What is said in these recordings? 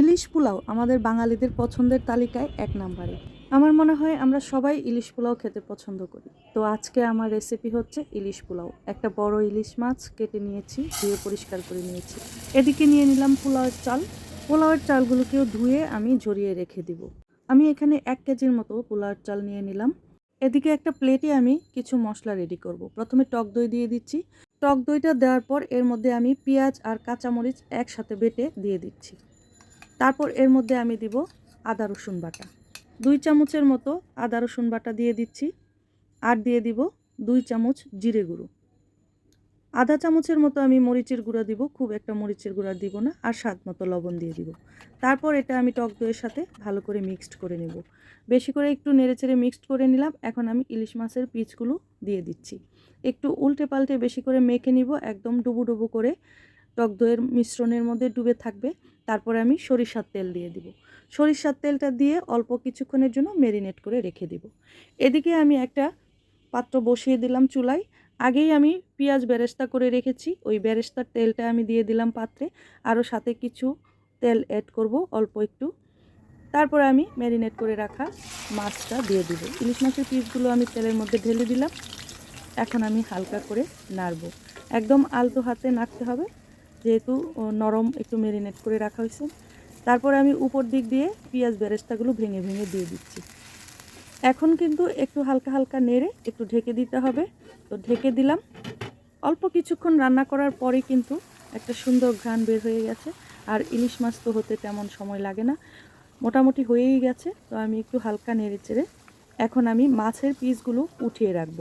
ইলিশ পোলাও আমাদের বাঙালিদের পছন্দের তালিকায় এক নম্বরে। আমার মনে হয় আমরা সবাই ইলিশ পোলাও খেতে পছন্দ করি। তো আজকে আমার রেসিপি হচ্ছে ইলিশ পোলাও। একটা বড় ইলিশ মাছ কেটে নিয়েছি, ধুয়ে পরিষ্কার করে নিয়েছি। এদিকে নিয়ে নিলাম পোলাওয়ের চাল। পোলাওয়ের চালগুলোকেও ধুয়ে আমি ঝরিয়ে রেখে দিব। আমি এখানে এক কেজির মতো পোলাওয়ের চাল নিয়ে নিলাম। এদিকে একটা প্লেটে আমি কিছু মশলা রেডি করব। প্রথমে টক দই দিয়ে দিচ্ছি। টক দইটা দেওয়ার পর এর মধ্যে আমি পেঁয়াজ আর কাঁচামরিচ একসাথে বেটে দিয়ে দিচ্ছি। তারপর এর মধ্যে আমি দিব আদা, রসুন বাটা। দুই চামচের মতো আদা, রসুন বাটা দিয়ে দিচ্ছি। আর দিয়ে দিব দুই চামচ জিরে গুঁড়ো। আধা চামচের মতো আমি মরিচের গুঁড়া দিব, খুব একটা মরিচের গুঁড়া দিব না, আর স্বাদ মতো লবণ দিয়ে দিব। তারপর এটা আমি টক দইয়ের সাথে ভালো করে মিক্সড করে নেব। বেশি করে একটু নেড়েচেড়ে মিক্সড করে নিলাম, এখন আমি ইলিশ মাছের পিচগুলো দিয়ে দিচ্ছি। একটু উল্টে পাল্টে বেশি করে মেখে নিব, একদম ডুবু ডুবু করে। টক দইয়ের মিশ্রণের মধ্যে ডুবে থাকবে। তারপরে আমি সরিষার তেল দিয়ে দিব। সরিষার তেলটা দিয়ে অল্প কিছুক্ষণের জন্য মেরিনেট করে রেখে দিব। এদিকে আমি একটা পাত্র বসিয়ে দিলাম চুলায়। আগেই আমি পেঁয়াজ বেরেস্তা করে রেখেছি। ওই বেরেস্তার তেলটা আমি দিয়ে দিলাম পাত্রে। আরও সাথে কিছু তেল অ্যাড করব, অল্প একটু। তারপরে আমি ম্যারিনেট করে রাখা মাছটা দিয়ে দিব। ইলিশ মাছের পিসগুলো আমি তেলের মধ্যে ঢেলে দিলাম। এখন আমি হালকা করে নাড়ব। একদম আলতো হাতে নাড়তে হবে। যেহেতু নরম একটু মেরিনেট করে রাখা হয়েছে। তারপরে আমি উপর দিক দিয়ে পেঁয়াজ বেরেস্তাগুলো ভেঙে ভেঙে দিয়ে দিচ্ছি। এখন কিন্তু একটু হালকা হালকা নেড়ে একটু ঢেকে দিতে হবে। তো ঢেকে দিলাম। অল্প কিছুক্ষণ রান্না করার পরে কিন্তু একটা সুন্দর ঘ্রাণ বের হয়ে গেছে। আর ইলিশ মাছ তো হতে তেমন সময় লাগে না। মোটামুটি হয়েই গেছে। তো আমি একটু হালকা নেড়ে চেড়ে এখন আমি মাছের পিসগুলো উঠিয়ে রাখব।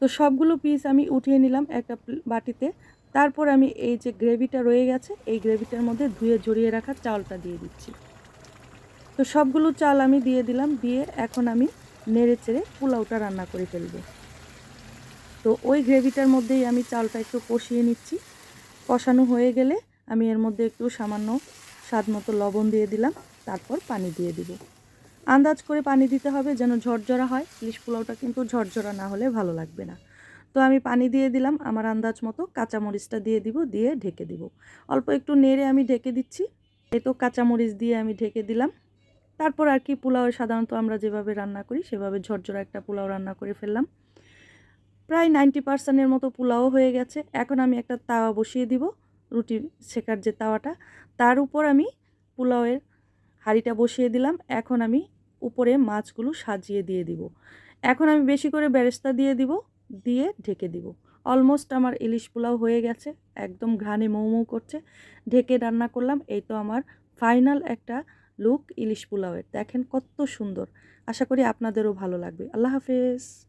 তো সবগুলো পিস আমি উঠিয়ে নিলাম একটা বাটিতে। তারপর আমি এই যে গ্রেভিটা রয়ে গেছে, এই গ্রেভিটার মধ্যে ধুয়ে জড়িয়ে রাখা চালটা দিয়ে দিচ্ছি। তো সবগুলো চাল আমি দিয়ে দিলাম, দিয়ে এখন আমি নেড়ে চেড়ে পোলাওটা রান্না করে ফেলব। তো ওই গ্রেভিটার মধ্যেই আমি চালটা একটু কষিয়ে নিচ্ছি। কষানো হয়ে গেলে আমি এর মধ্যে একটু সামান্য স্বাদ মতো লবণ দিয়ে দিলাম, তারপর পানি দিয়ে দিব। আন্দাজ করে পানি দিতে হবে যেন ঝরঝরা হয়, ইলিশ পোলাওটা কিন্তু ঝরঝরা না হলে ভালো লাগবে না। তো আমি পানি দিয়ে দিলাম, আমার আন্দাজ মতো কাঁচামরিচটা দিয়ে দিব, দিয়ে ঢেকে দিব। অল্প একটু নেড়ে আমি ঢেকে দিচ্ছি। এই তো কাঁচামরিচ দিয়ে আমি ঢেকে দিলাম। তারপর আর কি পোলাও সাধারণত আমরা যেভাবে রান্না করি, সেভাবে ঝরঝরা একটা পোলাও রান্না করে ফেললাম। প্রায় নাইনটি পার্সেন্টের মতো পোলাও হয়ে গেছে। এখন আমি একটা তাওয়া বসিয়ে দিব, রুটি শেখার যে তাওয়াটা। তার উপর আমি পোলাওয়ের হাঁড়িটা বসিয়ে দিলাম। এখন আমি উপরে মাছগুলো সাজিয়ে দিয়ে দিব। এখন আমি বেশি করে বেরেস্তা দিয়ে দিব। দিয়ে ঢেকে দিব। অলমোস্ট আমার ইলিশ পোলাও হয়ে গেছে, একদম ঘানে মৌ মৌ করছে। ঢেকে রান্না করলাম, এই তো আমার ফাইনাল একটা লুক ইলিশ পোলাওয়ের। দেখেন কত সুন্দর। আশা করি আপনাদেরও ভালো লাগবে। আল্লাহ হাফেজ।